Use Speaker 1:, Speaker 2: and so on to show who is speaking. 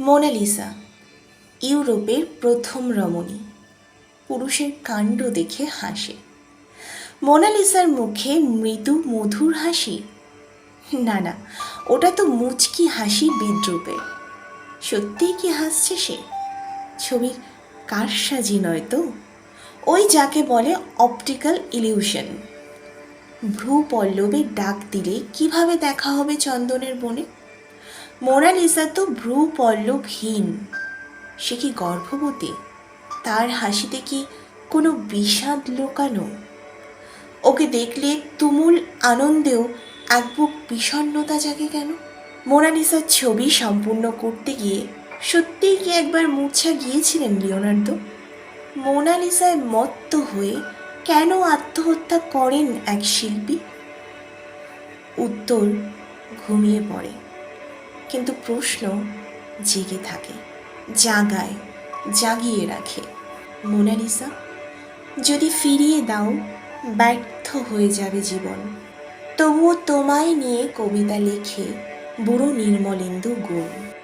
Speaker 1: Mona Lisa, ইউরোপের প্রথম রমণী। পুরুষের কাণ্ড দেখে হাসে। মোনালিসার মুখে মৃদু মধুর হাসি। না না, ওটা তো মুচকি হাসি বিদ্রুপের। সত্যিই কি হাসছে সে? ছবির কারসাজি নয় তো? ওই যাকে বলে অপটিক্যাল ইলিউশন। ভ্রু পল্লবে ডাক দিলে কীভাবে দেখা হবে চন্দনের বনে? মোনালিসা তো ভ্রু পল্লবহীন সে কি গর্ভবতী? তার হাসিতে কি কোনো বিষাদ লোকানো? ওকে দেখলে তুমুল আনন্দেও এক বুক বিষণ্ণতা জাগে কেন? মোনালিসার ছবি সম্পূর্ণ করতে গিয়ে সত্যিই কি একবার মূর্ছা গিয়েছিলেন লিওনার্দো? মোনালিসায় মত্ত হয়ে কেন আত্মহত্যা করেন এক শিল্পী? উত্তর, ঘুমিয়ে পড়ে। কিন্তু প্রশ্ন জেগে থাকে, জাগায়, জাগিয়ে রাখে। মোনালিসা, যদি ফিরিয়ে দাও, ব্যর্থ হয়ে যাবে জীবন। তবুও তোমায় নিয়ে কবিতা লেখে বুড়ো নির্মলেন্দু গুণ।